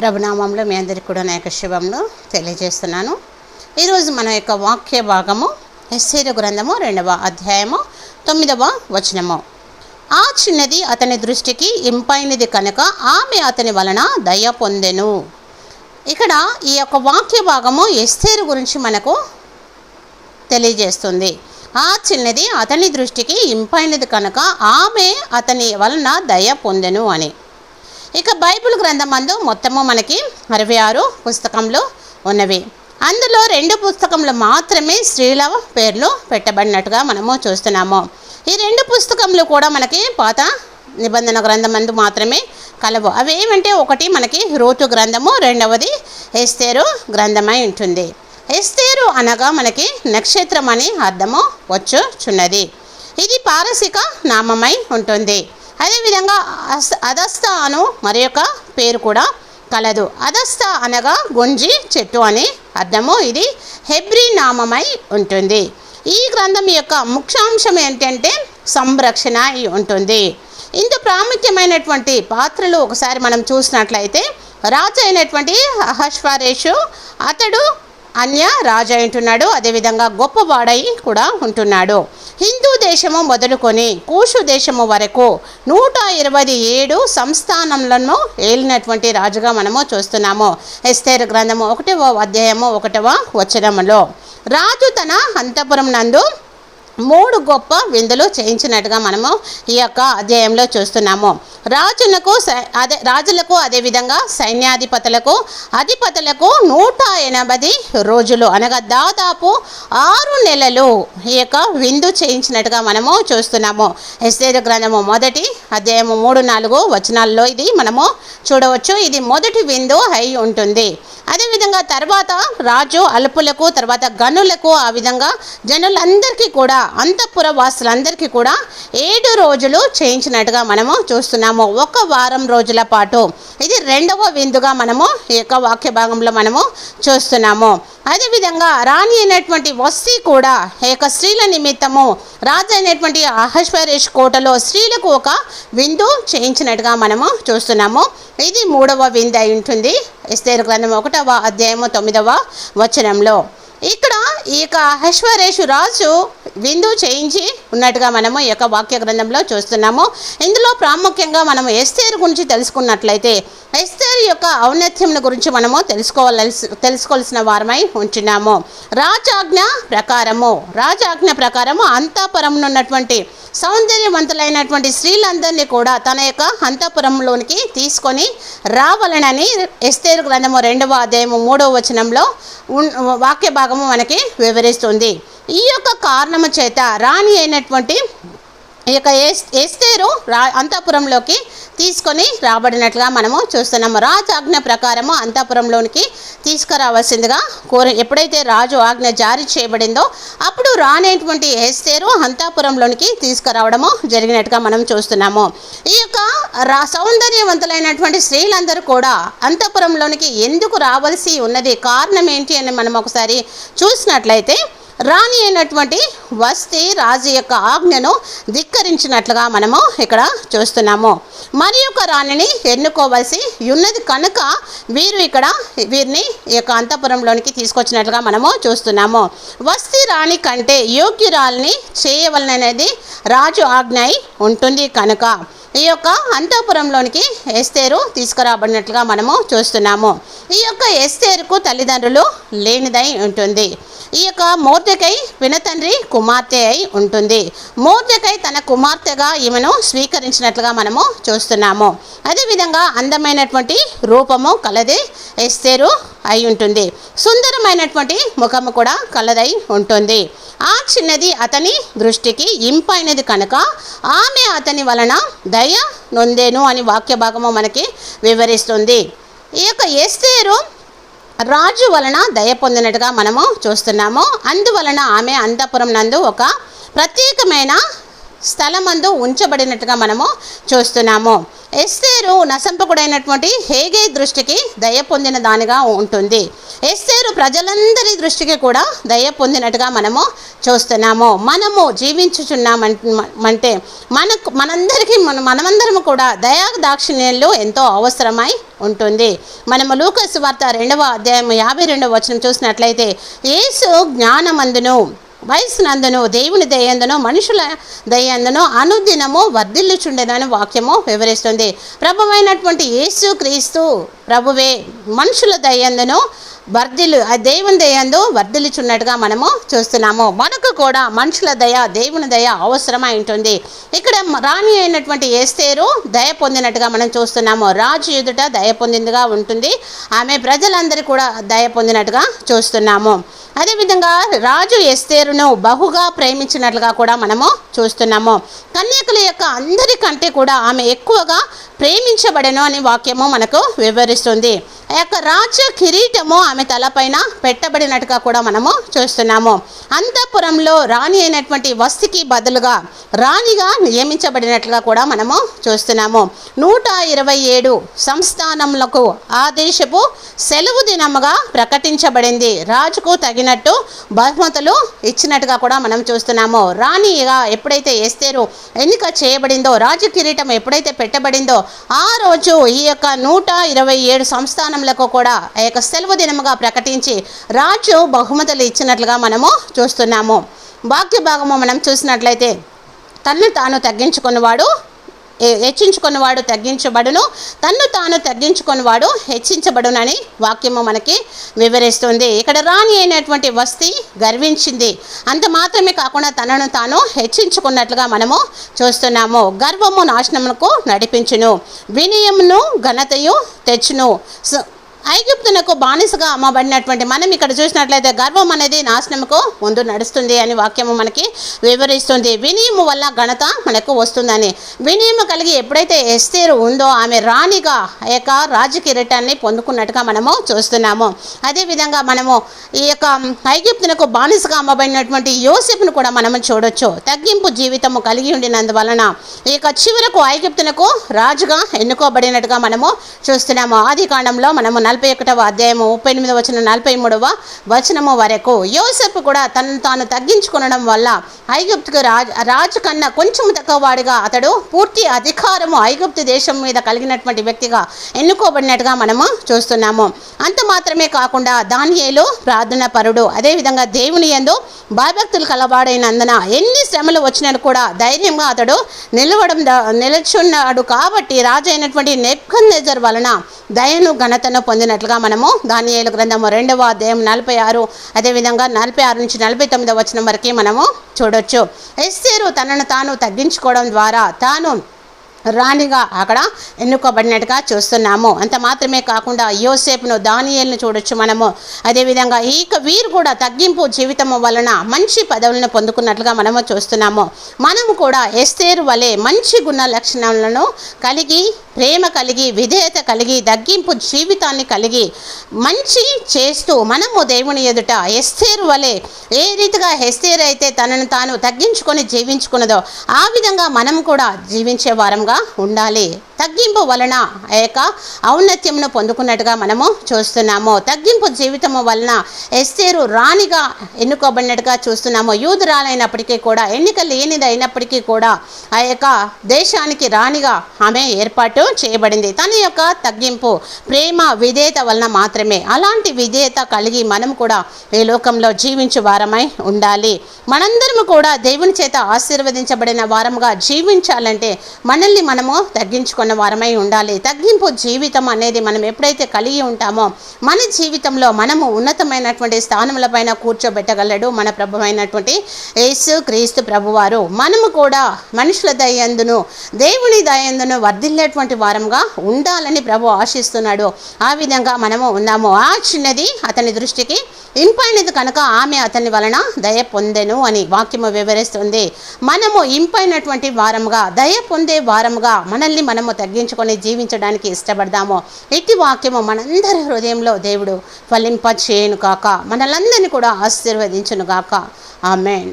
ప్రభునామంలో మీ అందరికీ కూడా నా యొక్క శుభంలో తెలియజేస్తున్నాను. ఈరోజు మన యొక్క వాక్య భాగము ఎస్సీర గ్రంథము రెండవ అధ్యాయము తొమ్మిదవ వచనము. ఆ చిన్నది అతని దృష్టికి ఇంపైనది కనుక ఆమె అతని వలన దయ పొందెను. ఇక్కడ ఈ యొక్క వాక్య భాగము ఎస్తేరు గురించి మనకు తెలియజేస్తుంది. ఆ చిన్నది అతని దృష్టికి ఇంపైనది కనుక ఆమె అతని వలన దయ పొందెను అని. ఇక బైబిల్ గ్రంథమందు మొత్తము మనకి అరవై ఆరు పుస్తకంలో ఉన్నవి. అందులో రెండు పుస్తకంలో మాత్రమే స్త్రీల పేర్లు పెట్టబడినట్టుగా మనము చూస్తున్నాము. ఈ రెండు పుస్తకంలో కూడా మనకి పాత నిబంధన గ్రంథమందు మాత్రమే కలవు. అవి ఏమంటే ఒకటి మనకి రోతు గ్రంథము రెండవది ఎస్తేరు గ్రంథమై ఉంటుంది. ఎస్తేరు అనగా మనకి నక్షత్రం అని అర్థము వచ్చుచున్నది. ఇది పారసిక నామమై ఉంటుంది. అదేవిధంగా అస్ అదస్త అను మరి యొక్క పేరు కూడా కలదు. అదస్త అనగా గుంజి చెట్టు అని అర్థము. ఇది హెబ్రి నామమై ఉంటుంది. ఈ గ్రంథం యొక్క ముఖ్యాంశం ఏంటంటే సంరక్షణ అయి ఉంటుంది. ఇందు ప్రాముఖ్యమైనటువంటి పాత్రలు ఒకసారి మనం చూసినట్లయితే రాజు అయినటువంటి అహశ్వరేషు అతడు అన్య రాజు అయి ఉంటున్నాడు. అదేవిధంగా గొప్పవాడై కూడా ఉంటున్నాడు. హిందూ దేశము మొదలుకొని కూషు దేశము వరకు నూట ఇరవై ఏడు సంస్థానములను ఏలినటువంటి రాజుగా మనము చూస్తున్నాము. ఎస్తేరు గ్రంథము ఒకటవ అధ్యాయము ఒకటవ వచనములో రాజు తన అంతపురం నందు మూడు గొప్ప విందులు చేయించినట్టుగా మనము ఈ యొక్క అధ్యాయంలో చూస్తున్నాము. రాజులకు సై- అదే రాజులకు అదేవిధంగా సైన్యాధిపతులకు అధిపతులకు నూట ఎనభై రోజులు అనగా దాదాపు ఆరు నెలలు ఈ యొక్క విందు చేయించినట్టుగా మనము చూస్తున్నాము. ఎస్దేరు గ్రంథము మొదటి అధ్యాయము మూడు నాలుగు వచనాల్లో ఇది మనము చూడవచ్చు. ఇది మొదటి విందు అయి ఉంటుంది. అదేవిధంగా తర్వాత రాజు అలుపులకు తర్వాత గనులకు ఆ విధంగా జనులందరికీ కూడా అంతఃపుర వాసులందరికీ కూడా ఏడు రోజులు చేయించినట్టుగా మనము చూస్తున్నాము. ఒక వారం రోజుల పాటు ఇది రెండవ విందుగా మనము ఈ యొక్క వాక్య భాగంలో మనము చూస్తున్నాము. అదేవిధంగా రాణి అయినటువంటి వస్తి కూడా ఈ యొక్క స్త్రీల నిమిత్తము రాజు అయినటువంటి అహశ్వరేష్ కోటలో స్త్రీలకు ఒక విందు చేయించినట్టుగా మనము చూస్తున్నాము. ఇది మూడవ విందు అయి ఉంటుంది. ఇస్తే గ్రంథం ఒకటవ అధ్యాయము తొమ్మిదవ వచనంలో. ఇక్కడ ఈ యొక్క అహశ్వరేషు రాజు విందు చేయించి ఉన్నట్టుగా మనము ఈ యొక్క వాక్య గ్రంథంలో చూస్తున్నాము. ఇందులో ప్రాముఖ్యంగా మనం ఎస్తేరు గురించి తెలుసుకున్నట్లయితే ఎస్తేరు యొక్క ఔన్నత్యం గురించి మనము తెలుసుకోవాల్సి తెలుసుకోవాల్సిన వారమై ఉంటున్నాము. రాజాజ్ఞ ప్రకారము రాజాజ్ఞ ప్రకారము అంతాపురం ఉన్నటువంటి సౌందర్యవంతులైనటువంటి స్త్రీలందరినీ కూడా తన యొక్క అంతఃపురంలోనికి తీసుకొని రావాలనని ఎస్తేరు గ్రంథము రెండవ అధ్యాయము మూడవ వచనంలో వాక్య వాక్య భాగము మనకి వివరిస్తుంది. ఈ యొక్క కారణము చేత రాణి అయినటువంటి ఈ యొక్క ఎస్తేరు రా అంతఃపురంలోకి తీసుకొని రాబడినట్లుగా మనము చూస్తున్నాము. రాజు ఆజ్ఞ ప్రకారము అంతఃపురంలోనికి తీసుకురావాల్సిందిగా కోరి ఎప్పుడైతే రాజు ఆజ్ఞ జారీ చేయబడిందో అప్పుడు రానేటువంటి ఎస్తేరు అంతఃపురంలోనికి తీసుకురావడము జరిగినట్టుగా మనం చూస్తున్నాము. ఈ యొక్క రా సౌందర్యవంతులైనటువంటి స్త్రీలందరూ కూడా అంతఃపురంలోనికి ఎందుకు రావాల్సి ఉన్నది కారణం ఏంటి అని మనం ఒకసారి చూసినట్లయితే రాణి అయినటువంటి వస్తి రాజు యొక్క ఆజ్ఞను ధిక్కరించినట్లుగా మనము ఇక్కడ చూస్తున్నాము. మరి యొక్క రాణిని ఎన్నుకోవలసి ఉన్నది కనుక వీరు ఇక్కడ వీరిని ఈ యొక్క అంతఃపురంలోనికి తీసుకొచ్చినట్లుగా మనము చూస్తున్నాము. వస్తి రాణి కంటే యోగ్యురాల్ని చేయవలననేది రాజు ఆజ్ఞ అయి ఉంటుంది కనుక. ఈ యొక్క అంతఃపురంలోనికి ఎస్తేరు తీసుకురాబడినట్లుగా మనము చూస్తున్నాము. ఈ యొక్క ఎస్తేరుకు తల్లిదండ్రులు లేనిదై ఉంటుంది. ఈ యొక్క మూర్తికై వినతండ్రి కుమార్తె అయి ఉంటుంది. మూర్తికై తన కుమార్తెగా ఈమెను స్వీకరించినట్లుగా మనము చూస్తున్నాము. అదేవిధంగా అందమైనటువంటి రూపము కలది ఎస్తేరు అయి ఉంటుంది. సుందరమైనటువంటి ముఖము కూడా కలదై ఉంటుంది. ఆ చిన్నది అతని దృష్టికి ఇంపైనది కనుక ఆమె అతని వలన దయ నొందేను అని వాక్య భాగము మనకి వివరిస్తుంది. ఈ యొక్క ఎస్తేరు రాజు వలన దయ పొందినట్టుగా మనము చూస్తున్నాము. అందువలన ఆమె అంతఃపురం నందు ఒక ప్రత్యేకమైన స్థలమందు ఉంచబడినట్టుగా మనము చూస్తున్నాము. ఎస్తేరు నశంపకుడైనటువంటి హేగే దృష్టికి దయ పొందిన దానిగా ఉంటుంది. ఎస్తేరు ప్రజలందరి దృష్టికి కూడా దయ పొందినట్టుగా మనము చూస్తున్నాము. మనము జీవించుచున్నామంటే మనకు మనందరికీ మన మనమందరము కూడా దయా దాక్షిణ్యాలు ఎంతో అవసరమై ఉంటుంది. మనము లూకస్ వార్త రెండవ అధ్యాయం యాభై రెండవ వచనం చూసినట్లయితే యేసు జ్ఞానమందును. వయసునందును దేవుని దయందును మనుషుల దయందును అనుదినము వర్ధిల్లుచుండేదని వాక్యము వివరిస్తుంది. ప్రభువైనటువంటి యేసు క్రీస్తు ప్రభువే మనుషుల దయందును వర్ధిలు దేవుని దయందు వర్ధిల్లుచున్నట్టుగా మనము చూస్తున్నాము. మనకు కూడా మనుషుల దయ దేవుని దయ అవసరమై ఉంటుంది. ఇక్కడ రాణి అయినటువంటి ఏస్తేరు దయ పొందినట్టుగా మనం చూస్తున్నాము. రాజు ఎదుట దయ పొందిందిగా ఉంటుంది. ఆమె ప్రజలందరూ కూడా దయ పొందినట్టుగా చూస్తున్నాము. అదేవిధంగా రాజు ఎస్తేరును బహుగా ప్రేమించినట్లుగా కూడా మనము చూస్తున్నాము. కన్యకుల యొక్క అందరికంటే కూడా ఆమె ఎక్కువగా ప్రేమించబడను అనే వాక్యము మనకు వివరిస్తుంది. ఆ యొక్క రాజ కిరీటము ఆమె తలపైన పెట్టబడినట్టుగా కూడా మనము చూస్తున్నాము. అంతఃపురంలో రాణి అయినటువంటి వస్తికి బదులుగా రాణిగా నియమించబడినట్లుగా కూడా మనము చూస్తున్నాము. నూట ఇరవై ఏడు సంస్థానములకు ఆ దేశపు సెలవు దినముగా ప్రకటించబడింది. రాజుకు తగిన తగినట్టు బహుమతులు ఇచ్చినట్టుగా కూడా మనం చూస్తున్నాము. రాణిగా ఎప్పుడైతే ఎస్తేరు ఎన్నిక చేయబడిందో రాజు కిరీటం ఎప్పుడైతే పెట్టబడిందో ఆ రోజు ఈ యొక్క నూట ఇరవై ఏడు సంస్థానములకు కూడా ఆ యొక్క సెలవు దినముగా ప్రకటించి రాజు బహుమతులు ఇచ్చినట్లుగా మనము చూస్తున్నాము. వాక్య భాగము మనం చూసినట్లయితే తన్ను తాను తగ్గించుకున్నవాడు హెచ్చించుకున్నవాడు తగ్గించబడును తన్ను తాను తగ్గించుకున్నవాడు హెచ్చించబడునని వాక్యము మనకి వివరిస్తుంది. ఇక్కడ రాణి అయినటువంటి వస్తి గర్వించింది. అంత మాత్రమే కాకుండా తనను తాను హెచ్చించుకున్నట్లుగా మనము చూస్తున్నాము. గర్వము నాశనమునకు నడిపించును. వినయమును ఘనతయు తెచ్చును. ఐగుప్తునకు బానిసగా అమ్మబడినటువంటి మనం ఇక్కడ చూసినట్లయితే గర్వం అనేది నాశనముకు ముందు నడుస్తుంది అని వాక్యము మనకి వివరిస్తుంది. వినయము వల్ల ఘనత మనకు వస్తుందని. వినయము కలిగి ఎప్పుడైతే ఎస్తేరు ఉందో ఆమె రాణిగా ఆ యొక్క రాజకిరీటాన్ని పొందుకున్నట్టుగా మనము చూస్తున్నాము. అదేవిధంగా మనము ఈ యొక్క ఐగుప్తునకు బానిసగా అమ్మబడినటువంటి యోసెఫ్ను కూడా మనము చూడొచ్చు. తగ్గింపు జీవితము కలిగి ఉండినందువలన ఈ యొక్క చివరకు ఐగుప్తునకు రాజుగా ఎన్నుకోబడినట్టుగా మనము చూస్తున్నాము. ఆది కాండంలో మనము నలభై ఒకటవ అధ్యాయము ముప్పై ఎనిమిదవ వచనం నలభై మూడవ వచనము వరకు యోసెఫ్ కూడా తనను తాను తగ్గించుకొనడం వల్ల ఐగుప్తుకు రాజు రాజు కన్నా కొంచెం తక్కువ వాడిగా అతడు పూర్తి అధికారము ఐగుప్తు దేశం మీద కలిగినటువంటి వ్యక్తిగా ఎన్నుకోబడినట్టుగా మనము చూస్తున్నాము. అంత మాత్రమే కాకుండా దానియేలు ప్రార్థన పరుడు. అదేవిధంగా దేవుని యందు భయభక్తులు కలవాడైనందున ఎన్ని శ్రమలు వచ్చినా కూడా ధైర్యంగా అతడు నిలవడం నిలుచున్నాడు కాబట్టి రాజు అయినటువంటి నెక్కన్నెజర్ వలన దయను ఘనతను పొంది పొందినట్లుగా మనము దానియేలు గ్రంథము రెండవ అధ్యాయం నలభై ఆరు అదేవిధంగా నలభై ఆరు నుంచి నలభై తొమ్మిదవ వచనం వరకు మనము చూడొచ్చు. ఎస్సేరు తనను తాను తగ్గించుకోవడం ద్వారా తాను రాణిగా అక్కడ ఎన్నుకోబడినట్టుగా చూస్తున్నాము. అంత మాత్రమే కాకుండా యోసేపును దానియేల్ని చూడొచ్చు మనము. అదేవిధంగా ఈక వీరు కూడా తగ్గింపు జీవితము వలన మంచి పదవులను పొందుకున్నట్లుగా మనము చూస్తున్నాము. మనము కూడా ఎస్తేరు వలె మంచి గుణ లక్షణాలను కలిగి ప్రేమ కలిగి విధేయత కలిగి తగ్గింపు జీవితాన్ని కలిగి మంచి చేస్తూ మనము దేవుని ఎదుట ఎస్తేరు వలె ఏ రీతిగా ఎస్తేరు అయితే తనను తాను తగ్గించుకొని జీవించుకున్నదో ఆ విధంగా మనం కూడా జీవించే వారంగా ఉండాలి. తగ్గింపు వలన ఆ యొక్క ఔన్నత్యమును పొందుకున్నట్టుగా మనము చూస్తున్నాము. తగ్గింపు జీవితము వలన ఎస్తేరు రాణిగా ఎన్నుకోబడినట్టుగా చూస్తున్నాము. యూదురాలైనప్పటికీ కూడా ఎన్నిక లేనిది అయినప్పటికీ కూడా ఆ యొక్క దేశానికి రాణిగా ఆమె ఏర్పాటు చేయబడింది. తన యొక్క తగ్గింపు ప్రేమ విధేయత వలన మాత్రమే. అలాంటి విధేయత కలిగి మనం కూడా ఈ లోకంలో జీవించు వారమై ఉండాలి. మనందరము కూడా దేవుని చేత ఆశీర్వదించబడిన వారముగా జీవించాలంటే మనల్ని మనము తగ్గించుకున్న వారమై ఉండాలి. తగ్గింపు జీవితం అనేది మనం ఎప్పుడైతే కలిగి ఉంటామో మన జీవితంలో మనము ఉన్నతమైనటువంటి స్థానముల పైన కూర్చోబెట్టగలడు మన ప్రభు అయినటువంటి యేసు క్రీస్తు ప్రభువారు. మనము కూడా మనుషుల దయందును దేవుని దయందును వర్ధిల్లేటువంటి వారంగా ఉండాలని ప్రభు ఆశిస్తున్నాడు. ఆ విధంగా మనము ఉన్నాము. ఆ చిన్నది అతని దృష్టికి ఇంపైనది కనుక ఆమె అతని వలన దయ పొందెను అని వాక్యము వివరిస్తుంది. మనము ఇంపైనటువంటి వారముగా దయ పొందే వారముగా మనల్ని మనము తగ్గించుకొని జీవించడానికి ఇష్టపడదాము. ఇట్టి వాక్యము మనందరి హృదయంలో దేవుడు ఫలింప చేయను కాక మనలందరినీ కూడా ఆశీర్వదించును గాక. ఆమెన్.